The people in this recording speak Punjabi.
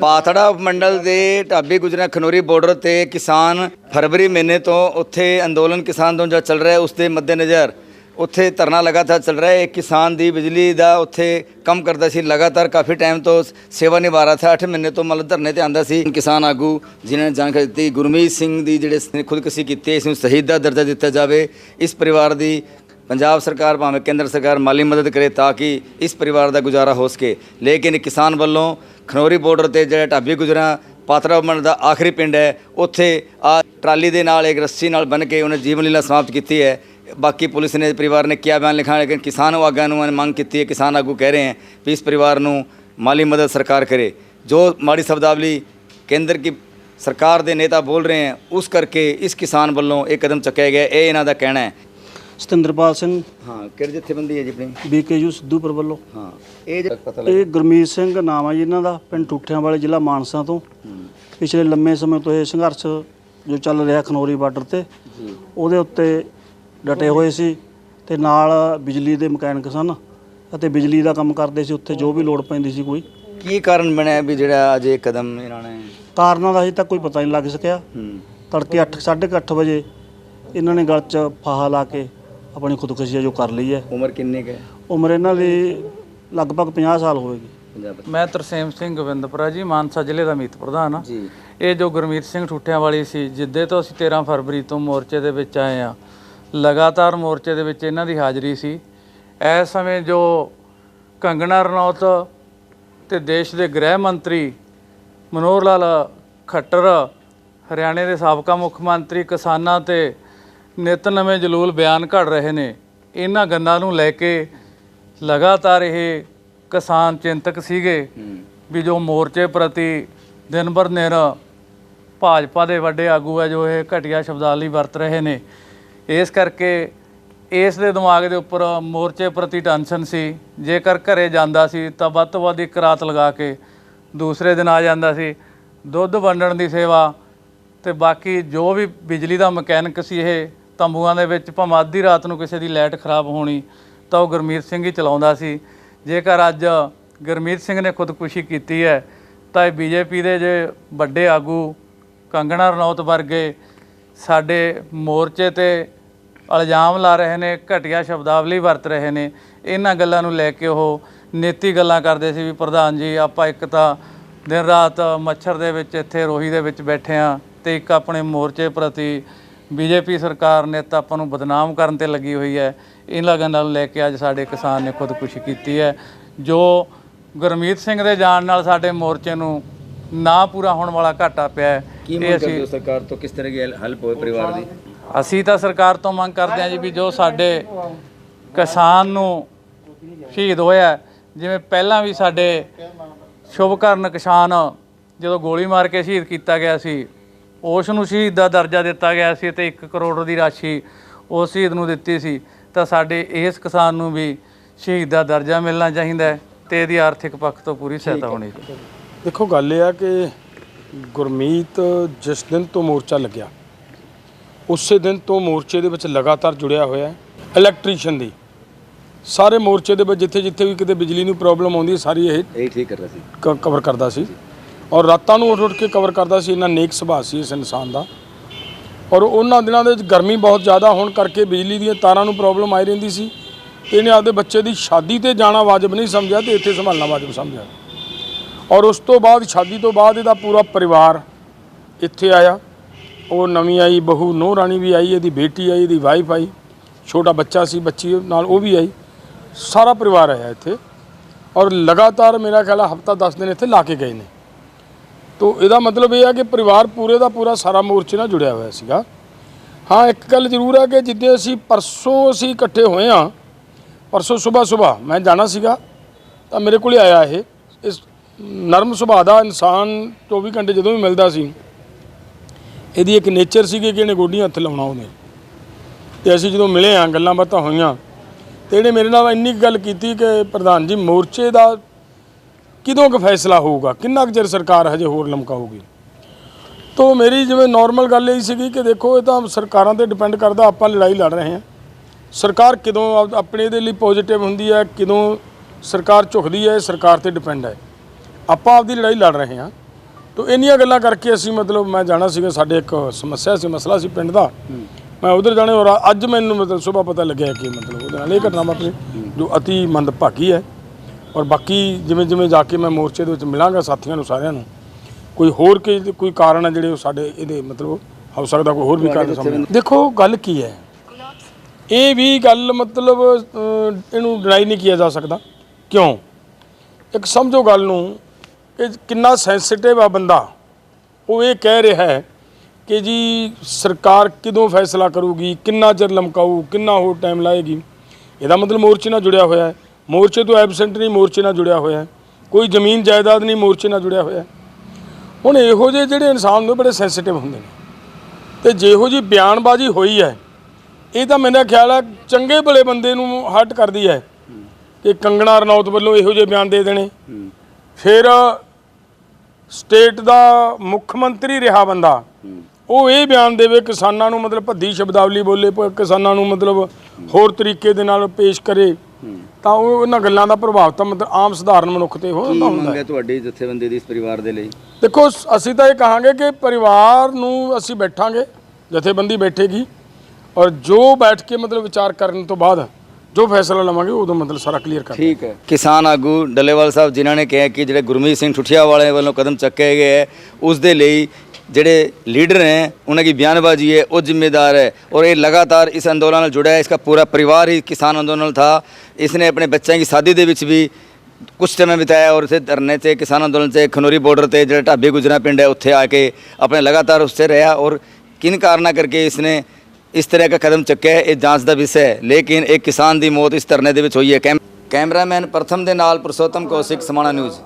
ਪਾਤੜਾ ਮੰਡਲ ਦੇ ਢਾਬੀ ਗੁਜਰਾ ਖਨੋਰੀ ਬਾਰਡਰ ਤੇ ਕਿਸਾਨ ਫਰਵਰੀ ਮਹੀਨੇ ਤੋਂ ਉੱਥੇ ਅੰਦੋਲਨ ਕਿਸਾਨ ਤੋਂ ਜੋ ਚੱਲ ਰਿਹਾ ਉਸ ਦੇ ਮੱਦੇਨਜ਼ਰ ਉੱਥੇ ਧਰਨਾ ਲਗਾਤਾਰ ਚੱਲ ਰਿਹਾ ਹੈ। ਕਿਸਾਨ ਦੀ ਬਿਜਲੀ ਦਾ ਉੱਥੇ ਕੰਮ ਕਰਦਾ ਸੀ, ਲਗਾਤਾਰ ਕਾਫੀ ਟਾਈਮ ਤੋਂ ਸੇਵਾ ਨਿਭਾ ਰਿਹਾ ਸੀ। 8 ਮਹੀਨੇ ਤੋਂ ਮਤਲਬ ਧਰਨੇ ਤੇ ਆਂਦਾ ਸੀ। ਕਿਸਾਨ ਆਗੂ ਜਿਨ੍ਹਾਂ ਨੇ ਜਾਣਕਾਰੀ ਦਿੱਤੀ, ਗੁਰਮੀਤ ਸਿੰਘ ਦੀ ਜਿਹੜੇ ਸ- ਖੁਦਕੁਸ਼ੀ ਕੀਤੀ ਇਸ ਨੂੰ ਸ਼ਹੀਦ ਦਾ ਦਰਜਾ ਦਿੱਤਾ ਜਾਵੇ। ਇਸ ਪਰਿਵਾਰ ਦੀ ਪੰਜਾਬ ਸਰਕਾਰ ਭਾਵੇਂ ਕੇਂਦਰ ਸਰਕਾਰ ਮਾਲੀ ਮਦਦ ਕਰੇ ਤਾਂ ਕਿ ਇਸ ਪਰਿਵਾਰ ਦਾ ਗੁਜ਼ਾਰਾ ਹੋ ਸਕੇ। ਲੇਕਿਨ ਕਿਸਾਨ ਵੱਲੋਂ ਖਨੌਰੀ ਬਾਰਡਰ ਤੇ ਜਿਹੜਾ ਢਾਬੀ ਗੁਜਰਾ, ਪਾਤਰਾ ਦਾ ਆਖਰੀ ਪਿੰਡ ਹੈ, ਉੱਥੇ ਆ ਟਰਾਲੀ ਦੇ ਨਾਲ ਇੱਕ ਰੱਸੀ ਨਾਲ ਬਨ ਕੇ ਉਹਨੇ ਜੀਵਨ ਲੀਲਾ ਸਮਾਪਤ ਕੀਤੀ ਹੈ। ਬਾਕੀ ਪੁਲਿਸ ਨੇ, ਪਰਿਵਾਰ ਨੇ ਕਿਹਾ ਬਿਆਨ ਲਿਖਾ ਲੇਕਿਨ ਕਿਸਾਨ ਆਗੂਆਂ ਨੂੰ ਮੰਗ ਕੀਤੀ ਹੈ, ਕਿਸਾਨ ਆਗੂ ਕਹਿ ਰਹੇ ਹਨ ਵੀ ਇਸ ਪਰਿਵਾਰ ਨੂੰ ਮਾਲੀ ਮਦਦ ਸਰਕਾਰ ਕਰੇ। ਜੋ ਮਾੜੀ ਸ਼ਬਦਾਵਲੀ ਕੇਂਦਰ ਕੀ ਸਰਕਾਰ ਦੇ ਨੇਤਾ ਬੋਲ ਰਹੇ ਹਨ ਉਸ ਕਰਕੇ ਇਸ ਕਿਸਾਨ ਵੱਲੋਂ ਇਹ ਕਦਮ ਚੱਕਿਆ ਗਿਆ ਇਹ ਇਹਨਾਂ ਦਾ ਕਹਿਣਾ ਹੈ। ਸਤਿੰਦਰਪਾਲ ਸਿੰਘ। ਹਾਂ ਕਿਹੜੀ ਜਥੇਬੰਦੀ ਹੈ ਜੀ ਆਪਣੀ? ਬੀਕੇਯੂ ਸਿੱਧੂਪੁਰ ਵੱਲੋਂ। ਹਾਂ ਇਹ ਪਤਾ ਇਹ ਗੁਰਮੀਤ ਸਿੰਘ ਨਾਮ ਆ ਜੀ ਇਹਨਾਂ ਦਾ ਪਿੰਡ ਟੁੱਠਿਆਂ ਵਾਲੇ ਜ਼ਿਲ੍ਹਾ ਮਾਨਸਾ ਤੋਂ। ਪਿਛਲੇ ਲੰਮੇ ਸਮੇਂ ਤੋਂ ਇਹ ਸੰਘਰਸ਼ ਜੋ ਚੱਲ ਰਿਹਾ ਖਨੌਰੀ ਬਾਰਡਰ ਤੇ ਉਹਦੇ ਉੱਤੇ ਡਟੇ ਹੋਏ ਸੀ ਤੇ ਨਾਲ ਬਿਜਲੀ ਦੇ ਮਕੈਨਿਕ ਸਨ ਅਤੇ ਬਿਜਲੀ ਦਾ ਕੰਮ ਕਰਦੇ ਸੀ ਉੱਥੇ ਜੋ ਵੀ ਲੋੜ ਪੈਂਦੀ ਸੀ ਕੋਈ। ਕੀ ਕਾਰਨ ਬਣਿਆ ਵੀ ਜਿਹੜਾ ਅਜੇ ਕਦਮ ਇਹਨਾਂ ਨੇ ਕਾਰਨਾਂ ਦਾ ਹਜੇ ਤੱਕ ਕੋਈ ਪਤਾ ਨਹੀਂ ਲੱਗ ਸਕਿਆ। ਹੂੰ। ਤੜਕੇ 8 8:30 ਵਜੇ ਇਹਨਾਂ ਨੇ ਗਲ 'ਚ ਫਾਹਾ ਲਾ ਕੇ ਆਪਣੀ ਖੁਦਕੁਸ਼ੀ ਜੋ ਕਰ ਲਈ ਹੈ। ਉਮਰ ਕਿੰਨੀ ਕੁ ਹੈ? ਉਮਰ ਇਹਨਾਂ ਦੀ ਲਗਭਗ 50 ਸਾਲ ਹੋਵੇਗੀ ਪੰਜਾਬ ਮੈਂ ਤਰਸੇਮ ਸਿੰਘ ਗੋਬਿੰਦਪੁਰਾ ਜੀ ਮਾਨਸਾ ਜ਼ਿਲ੍ਹੇ ਦਾ ਮੀਤ ਪ੍ਰਧਾਨ ਆ ਜੀ। ਇਹ ਜੋ ਗੁਰਮੀਤ ਸਿੰਘ ਠੂਠਿਆਂ ਵਾਲੀ ਸੀ ਜਿੱਦੇ ਤੋਂ ਅਸੀਂ 13 ਫਰਵਰੀ ਤੋਂ ਮੋਰਚੇ ਦੇ ਵਿੱਚ ਆਏ ਆ ਲਗਾਤਾਰ ਮੋਰਚੇ ਦੇ ਵਿੱਚ ਇਹਨਾਂ ਦੀ ਹਾਜ਼ਰੀ ਸੀ। ਇਸ ਸਮੇਂ ਜੋ ਕੰਗਣਾ ਰਣੌਤ ਤੇ ਦੇਸ਼ ਦੇ ਗ੍ਰਹਿ ਮੰਤਰੀ ਮਨੋਹਰ ਲਾਲ ਖੱਟਰ ਹਰਿਆਣੇ ਦੇ ਸਾਬਕਾ ਮੁੱਖ ਮੰਤਰੀ ਕਿਸਾਨਾਂ ਤੇ ਨਿਤ ਨਵੇਂ ਜਲੂਲ ਬਿਆਨ ਘੜ ਰਹੇ ਨੇ। ਇਹਨਾਂ ਗੱਲਾਂ ਨੂੰ ਲੈ ਕੇ ਲਗਾਤਾਰ ਇਹ ਕਿਸਾਨ ਚਿੰਤਕ ਸੀਗੇ ਵੀ ਜੋ ਮੋਰਚੇ ਪ੍ਰਤੀ ਦਿਨ ਬਰ ਨਿਰ ਭਾਜਪਾ ਦੇ ਵੱਡੇ ਆਗੂ ਹੈ ਜੋ ਇਹ ਘਟੀਆ ਸ਼ਬਦਾਵਲੀ ਵਰਤ ਰਹੇ ਨੇ। ਇਸ ਕਰਕੇ ਇਸ ਦੇ ਦਿਮਾਗ ਦੇ ਉੱਪਰ ਮੋਰਚੇ ਪ੍ਰਤੀ ਟੈਨਸ਼ਨ ਸੀ। ਜੇਕਰ ਘਰੇ ਜਾਂਦਾ ਸੀ ਤਾਂ ਵੱਧ ਤੋਂ ਵੱਧ ਇੱਕ ਰਾਤ ਲਗਾ ਕੇ ਦੂਸਰੇ ਦਿਨ ਆ ਜਾਂਦਾ ਸੀ। ਦੁੱਧ ਵੰਡਣ ਦੀ ਸੇਵਾ ਤੇ ਬਾਕੀ ਜੋ ਵੀ ਬਿਜਲੀ ਦਾ ਮਕੈਨਿਕ ਸੀ ਇਹ ਤੰਬੂਆਂ ਦੇ ਵਿੱਚ ਭਾਵੇਂ ਅੱਧੀ ਰਾਤ ਨੂੰ ਕਿਸੇ ਦੀ ਲਾਈਟ ਖਰਾਬ ਹੋਣੀ ਤਾਂ ਉਹ ਗੁਰਮੀਤ ਸਿੰਘ ਹੀ ਚਲਾਉਂਦਾ ਸੀ। ਜੇਕਰ ਅੱਜ ਗੁਰਮੀਤ ਸਿੰਘ ਨੇ ਖੁਦਕੁਸ਼ੀ ਕੀਤੀ ਹੈ, ਤਾਂ ਇਹ ਬੀਜੇਪੀ ਦੇ ਜੇ ਵੱਡੇ ਆਗੂ ਕੰਗਣਾ ਰਣੌਤ ਵਰਗੇ ਸਾਡੇ ਮੋਰਚੇ ਤੇ ਇਲਜ਼ਾਮ ਲਾ ਰਹੇ ਨੇ, ਘਟੀਆ ਸ਼ਬਦਾਵਲੀ ਵਰਤ ਰਹੇ ਨੇ, ਇਹਨਾਂ ਗੱਲਾਂ ਨੂੰ ਲੈ ਕੇ ਉਹ ਨੀਤੀ ਗੱਲਾਂ ਕਰਦੇ ਸੀ ਵੀ ਪ੍ਰਧਾਨ ਜੀ, ਆਪਾਂ ਇੱਕ ਤਾਂ ਦਿਨ ਰਾਤ ਮੱਛਰ ਦੇ ਵਿੱਚ ਇੱਥੇ ਰੋਹੀ ਦੇ ਵਿੱਚ ਬੈਠੇ ਆ ਤੇ ਇੱਕ ਆਪਣੇ ਮੋਰਚੇ ਪ੍ਰਤੀ ਬੀਜੇਪੀ ਸਰਕਾਰ ਨੇ ਤਾਂ ਆਪਾਂ ਨੂੰ ਬਦਨਾਮ ਕਰਨ ਤੇ ਲੱਗੀ ਹੋਈ ਹੈ। ਇਹਨਾਂ ਗੱਲਾਂ ਨੂੰ ਲੈ ਕੇ ਅੱਜ ਸਾਡੇ ਕਿਸਾਨ ਨੇ ਖੁਦਕੁਸ਼ੀ ਕੀਤੀ ਹੈ। ਜੋ ਗੁਰਮੀਤ ਸਿੰਘ ਦੇ ਜਾਣ ਨਾਲ ਸਾਡੇ ਮੋਰਚੇ ਨੂੰ ਨਾ ਪੂਰਾ ਹੋਣ ਵਾਲਾ ਘਾਟਾ ਪਿਆ ਹੈ ਕੀ ਮੰਗ ਕਰਦੇ ਹੋ ਸਰਕਾਰ ਤੋਂ? ਕਿਸ ਤਰ੍ਹਾਂ ਦੀ ਹੈਲਪ ਹੋਵੇ ਪਰਿਵਾਰ ਦੀ? ਅਸੀਂ ਤਾਂ ਸਰਕਾਰ ਤੋਂ ਮੰਗ ਕਰਦੇ ਹਾਂ ਜੀ ਵੀ ਜੋ ਸਾਡੇ ਕਿਸਾਨ ਨੂੰ ਸ਼ਹੀਦ ਹੋਇਆ ਜਿਵੇਂ ਪਹਿਲਾਂ ਵੀ ਸਾਡੇ ਸ਼ੁਭਕਰਨ ਕਿਸਾਨ ਜਦੋਂ ਗੋਲੀ ਮਾਰ ਕੇ ਸ਼ਹੀਦ ਕੀਤਾ ਗਿਆ ਸੀ ਉਸ ਨੂੰ ਸ਼ਹੀਦ ਦਾ ਦਰਜਾ ਦਿੱਤਾ ਗਿਆ ਸੀ ਤੇ 1 ਕਰੋੜ ਦੀ ਰਾਸ਼ੀ ਉਸ ਸ਼ਹੀਦ ਨੂੰ ਦਿੱਤੀ ਸੀ। ਤਾਂ ਸਾਡੇ ਇਸ ਕਿਸਾਨ ਨੂੰ ਵੀ ਸ਼ਹੀਦ ਦਾ ਦਰਜਾ ਮਿਲਣਾ ਚਾਹੀਦਾ ਹੈ ਤੇ ਇਹਦੀ ਆਰਥਿਕ ਪੱਖ ਤੋਂ ਪੂਰੀ ਸਹਾਇਤਾ ਹੋਣੀ ਚਾਹੀਦੀ। ਦੇਖੋ ਗੱਲ ਇਹ ਆ ਕਿ ਗੁਰਮੀਤ ਜਿਸ ਦਿਨ ਤੋਂ ਮੋਰਚਾ ਲੱਗਿਆ ਉਸੇ ਦਿਨ ਤੋਂ ਮੋਰਚੇ ਦੇ ਵਿੱਚ ਲਗਾਤਾਰ ਜੁੜਿਆ ਹੋਇਆ ਹੈ ਇਲੈਕਟ੍ਰੀਸ਼ੀਅਨ ਦੀ। ਸਾਰੇ ਮੋਰਚੇ ਦੇ ਵਿੱਚ ਜਿੱਥੇ ਜਿੱਥੇ ਵੀ ਕਿਤੇ ਬਿਜਲੀ ਨੂੰ ਪ੍ਰੋਬਲਮ ਆਉਂਦੀ ਹੈ, ਸਾਰੀ ਇਹ ਇਹ ਠੀਕ ਕਰ ਰਿਹਾ ਸੀ। ਕਵਰ ਕਰਦਾ ਸੀ। ਔਰ ਰਾਤਾਂ ਨੂੰ ਉੱਠ ਉੱਠ ਕੇ ਕਵਰ ਕਰਦਾ ਸੀ, ਇੰਨਾ ਨੇਕ ਸੁਭਾਅ ਸੀ ਇਸ ਇਨਸਾਨ ਦਾ। ਔਰ ਉਹਨਾਂ ਦਿਨਾਂ ਦੇ ਵਿੱਚ ਗਰਮੀ ਬਹੁਤ ਜ਼ਿਆਦਾ ਹੋਣ ਕਰਕੇ ਬਿਜਲੀ ਦੀਆਂ ਤਾਰਾਂ ਨੂੰ ਪ੍ਰੋਬਲਮ ਆਈ ਰਹਿੰਦੀ ਸੀ। ਤੇ ਇਹਨੇ ਆਪਦੇ ਬੱਚੇ ਦੀ ਸ਼ਾਦੀ ਤੇ ਜਾਣਾ ਵਾਜਬ ਨਹੀਂ ਸਮਝਿਆ ਤੇ ਇੱਥੇ ਸੰਭਾਲਣਾ ਵਾਜਬ ਸਮਝਿਆ। ਔਰ ਉਸ ਤੋਂ ਬਾਅਦ, ਸ਼ਾਦੀ ਤੋਂ ਬਾਅਦ ਇਹਦਾ ਪੂਰਾ ਪਰਿਵਾਰ ਇੱਥੇ ਆਇਆ। ਉਹ ਨਵੀਂ ਆਈ, ਬਹੂ ਨੂੰਹ ਰਾਣੀ ਵੀ ਆਈ, ਇਹਦੀ ਬੇਟੀ ਆਈ, ਇਹਦੀ ਵਾਈਫ ਆਈ, ਛੋਟਾ ਬੱਚਾ ਸੀ, ਬੱਚੀ ਨਾਲ ਉਹ ਵੀ ਆਈ। ਸਾਰਾ ਪਰਿਵਾਰ ਆਇਆ ਇੱਥੇ। ਔਰ ਲਗਾਤਾਰ ਮੇਰਾ ਖਿਆਲ ਹਫਤਾ 10 ਦਿਨ ਇੱਥੇ ਲਾ ਕੇ ਗਏ ਨੇ। ਤੋ ਇਹਦਾ ਮਤਲਬ ਇਹ ਆ ਕਿ ਪਰਿਵਾਰ ਪੂਰੇ ਦਾ ਪੂਰਾ ਸਾਰਾ ਮੋਰਚੇ ਨਾਲ ਜੁੜਿਆ ਹੋਇਆ ਸੀਗਾ। ਹਾਂ, ਇੱਕ ਗੱਲ ਜ਼ਰੂਰ ਹੈ ਕਿ ਜਿੱਦੇ ਅਸੀਂ ਪਰਸੋਂ ਅਸੀਂ ਇਕੱਠੇ ਹੋਏ ਆ ਪਰਸੋਂ ਸਵੇਰ ਸਵੇਰ ਮੈਂ ਜਾਣਾ ਸੀਗਾ, ਤਾਂ ਮੇਰੇ ਕੋਲੇ ਆਇਆ ਇਹ। ਇਸ ਨਰਮ ਸੁਭਾਅ ਦਾ ਇਨਸਾਨ 24 ਘੰਟੇ ਜਦੋਂ ਵੀ ਮਿਲਦਾ ਸੀ, ਇਹਦੀ ਇੱਕ ਨੇਚਰ ਸੀਗੀ ਕਿ ਇਹਨੇ ਗੋਡੀਆਂ ਹੱਥ ਲਾਉਣਾ ਉਹਨੇ। ਤੇ ਅਸੀਂ ਜਦੋਂ ਮਿਲੇ ਆ ਗੱਲਾਂ ਬਾਤਾਂ ਹੋਈਆਂ, ਤੇ ਇਹਨੇ ਮੇਰੇ ਨਾਲ ਇੰਨੀ ਕੁ ਗੱਲ ਕੀਤੀ ਕਿ ਪ੍ਰਧਾਨ ਜੀ, ਮੋਰਚੇ ਦਾ ਕਿਦੋਂ ਕੁ ਫੈਸਲਾ ਹੋਊਗਾ? ਕਿੰਨਾ ਕੁ ਚਿਰ ਸਰਕਾਰ ਹਜੇ ਹੋਰ ਲਮਕਾਊਗੀ? ਤੋ ਮੇਰੀ ਜਿਵੇਂ ਨਾਰਮਲ ਗੱਲ ਇਹ ਸੀਗੀ ਕਿ ਦੇਖੋ ਇਹ ਤਾਂ ਸਰਕਾਰਾਂ ਤੇ ਡਿਪੈਂਡ ਕਰਦਾ ਆਪਾਂ ਲੜਾਈ ਲੜ ਰਹੇ ਹਾਂ। ਸਰਕਾਰ ਕਦੋਂ ਆਪ- ਆਪਣੇ ਦੇ ਲਈ ਪੋਜ਼ਿਟਿਵ ਹੁੰਦੀ ਹੈ ਕਦੋਂ ਸਰਕਾਰ ਝੁਕਦੀ ਹੈ ਇਹ ਸਰਕਾਰ ਤੇ ਡਿਪੈਂਡ ਹੈ। ਆਪਾਂ ਆਪਦੀ ਲੜਾਈ ਲੜ ਰਹੇ ਹਾਂ। ਤੋ ਇੰਨੀਆਂ ਗੱਲਾਂ ਕਰਕੇ ਅਸੀਂ ਮਤਲਬ ਮੈਂ ਜਾਣਾ ਸੀਗਾ ਸਾਡੇ ਇੱਕ ਸਮੱਸਿਆ ਸੀ ਮਸਲਾ ਸੀ ਪਿੰਡ ਦਾ। ਮੈਂ ਉਧਰ ਜਾਣੇ ਔਰ ਅੱਜ ਮੈਨੂੰ ਮਤਲਬ ਸਵੇਰ ਪਤਾ ਲੱਗਿਆ ਕਿ ਮਤਲਬ ਉਹਦੇ ਨਾਲ ਇਹ ਘਟਨਾ ਵਾਪਰੀ ਜੋ ਅਤੀ ਮੰਦਭਾਗੀ ਹੈ। ਔਰ ਬਾਕੀ ਜਿਵੇਂ ਜਿਵੇਂ ਜਾ ਕੇ ਮੈਂ ਮੋਰਚੇ ਦੇ ਵਿੱਚ ਮਿਲਾਂਗਾ ਸਾਥੀਆਂ ਨੂੰ ਸਾਰਿਆਂ ਨੂੰ ਕੋਈ ਹੋਰ ਕੀ ਕੋਈ ਕਾਰਨ ਹੈ ਜਿਹੜੇ ਸਾਡੇ ਇਹਦੇ ਮਤਲਬ ਹੋ ਸਕਦਾ ਕੋਈ ਹੋਰ ਵੀ ਕਾਰਨ ਸਾਹਮਣੇ। ਦੇਖੋ ਗੱਲ ਕੀ ਹੈ? ਇਹ ਵੀ ਗੱਲ ਮਤਲਬ ਇਹਨੂੰ ਡਿਨਾਈ ਨਹੀਂ ਕੀਤਾ ਜਾ ਸਕਦਾ। ਕਿਉਂ? ਇੱਕ ਸਮਝੋ ਗੱਲ ਨੂੰ ਕਿ ਕਿੰਨਾ ਸੈਂਸਿਟਿਵ ਆ ਬੰਦਾ। ਉਹ ਇਹ ਕਹਿ ਰਿਹਾ ਹੈ ਕਿ ਜੀ ਸਰਕਾਰ ਕਦੋਂ ਫੈਸਲਾ ਕਰੂਗੀ ਕਿੰਨਾ ਚਿਰ ਲਮਕਾਊ ਕਿੰਨਾ ਹੋਰ ਟਾਈਮ ਲਾਏਗੀ। ਇਹਦਾ ਮਤਲਬ ਮੋਰਚੇ ਨਾਲ ਜੁੜਿਆ ਹੋਇਆ ਹੈ। ਮੋਰਚੇ ਤੋਂ ਐਬਸੈਂਟ ਨਹੀਂ, ਮੋਰਚੇ ਨਾਲ ਜੁੜਿਆ ਹੋਇਆ ਹੈ। ਕੋਈ ਜ਼ਮੀਨ ਜਾਇਦਾਦ ਨਹੀਂ, ਮੋਰਚੇ ਨਾਲ ਜੁੜਿਆ ਹੋਇਆ ਹੁਣ ਇਹੋ ਜਿਹੇ ਜਿਹੜੇ ਇਨਸਾਨ ਨੇ ਬੜੇ ਸੈਂਸਿਟਿਵ ਹੁੰਦੇ ਨੇ। ਤੇ ਜਿਹੋ ਜੀ ਬਿਆਨਬਾਜ਼ੀ ਹੋਈ ਹੈ, ਇਹ ਤਾਂ ਮੇਰਾ ਖਿਆਲ ਹੈ ਚੰਗੇ ਭਲੇ ਬੰਦੇ ਨੂੰ ਹਟ ਕਰਦੀ ਹੈ ਕਿ ਕੰਗਣਾ ਰਣੌਤ ਵੱਲੋਂ ਇਹੋ ਜਿਹੇ ਬਿਆਨ ਦੇ ਦੇਣੇ। ਫਿਰ ਸਟੇਟ ਦਾ ਮੁੱਖ ਮੰਤਰੀ ਰਿਹਾ ਬੰਦਾ, ਉਹ ਇਹ ਬਿਆਨ ਦੇਵੇ ਕਿਸਾਨਾਂ ਨੂੰ ਮਤਲਬ ਭੱਦੀ ਸ਼ਬਦਾਵਲੀ ਬੋਲੇ, ਕਿਸਾਨਾਂ ਨੂੰ ਮਤਲਬ ਹੋਰ ਤਰੀਕੇ ਦੇ ਨਾਲ ਪੇਸ਼ ਕਰੇ। ਤਾਂ ਉਹ ਉਹਨਾਂ ਗੱਲਾਂ ਦਾ ਪ੍ਰਭਾਵ ਤਾਂ ਮਤਲਬ ਆਮ ਸਧਾਰਨ ਮਨੁੱਖ ਤੇ ਹੋ ਕੀ ਹੁੰਦਾ ਹੁੰਦਾ ਮੰਗ ਹੈ ਤੁਹਾਡੀ ਜਥੇਬੰਦੀ ਦੀ ਇਸ ਪਰਿਵਾਰ ਦੇ ਲਈ? ਦੇਖੋ ਸ- ਅਸੀਂ ਤਾਂ ਇਹ ਕਹਾਂਗੇ ਕਿ ਪਰਿਵਾਰ ਨੂੰ ਅਸੀਂ ਬੈਠਾਂਗੇ ਜਥੇਬੰਦੀ ਬੈਠੇਗੀ ਔਰ ਜੋ ਬੈਠ ਕੇ ਮਤਲਬ ਵਿਚਾਰ ਕਰਨ ਤੋਂ ਬਾਅਦ ਜੋ ਫੈਸਲਾ ਲਵਾਂਗੇ ਉਦੋਂ ਮਤਲਬ ਸਾਰਾ ਕਲੀਅਰ ਕਰ ਠੀਕ ਹੈ। ਕਿਸਾਨ ਆਗੂ ਡੱਲੇਵਾਲ ਸਾਹਿਬ ਜਿਨ੍ਹਾਂ ਨੇ ਕਿਹਾ ਕਿ ਜਿਹੜੇ ਗੁਰਮੀਤ ਸਿੰਘ ਠੁਠੀਆ ਵਾਲੇ ਵੱਲੋਂ ਕਦਮ ਚੱਕੇ ਗਏ ਹੈ ਉਸ ਦੇ ਲਈ ਜਿਹੜੇ ਲੀਡਰ हैं उनकी बयानबाजी है वो जिम्मेदार है और ये लगातार इस अंदोलन ਨਾਲ जुड़ा है इसका पूरा परिवार ही किसान अंदोलन था इसने अपने ਬੱਚਿਆਂ ਦੀ ਸ਼ਾਦੀ ਦੇ ਵਿੱਚ ਵੀ ਕੁਝ ਸਮਾਂ ਬਿਤਾਇਆ ਔਰ ਇੱਥੇ ਧਰਨੇ ਤੇ ਕਿਸਾਨ ਅੰਦੋਲਨ ਤੇ ਖਨੋਰੀ ਬਾਰਡਰ ਤੇ ਜਿਹੜਾ ਢਾਬੇ ਗੁਜਰਾ ਪਿੰਡ ਹੈ ਉੱਥੇ ਆ ਕੇ ਆਪਣੇ ਲਗਾਤਾਰ उससे ਰਿਹਾ और किन ਕਾਰਨਾਂ ਕਰਕੇ ਇਸਨੇ ਇਸ ਤਰ੍ਹਾਂ ਦਾ ਕਦਮ ਚੱਕਿਆ ਹੈ ਇਹ ਜਾਂਚ ਦਾ ਵਿਸ਼ਾ ਹੈ ਲੇਕਿਨ ਇੱਕ ਕਿਸਾਨ ਦੀ ਮੌਤ ਇਸ ਧਰਨੇ ਦੇ ਵਿੱਚ ਹੋਈ ਹੈ ਕੈਮ- ਕੈਮਰਾਮੈਨ ਪ੍ਰਥਮ ਦੇ ਨਾਲ ਪੁਰਸ਼ੋਤਮ ਕੌਸ਼ਿਕ ਸਮਾਣਾ ਨਿਊਜ਼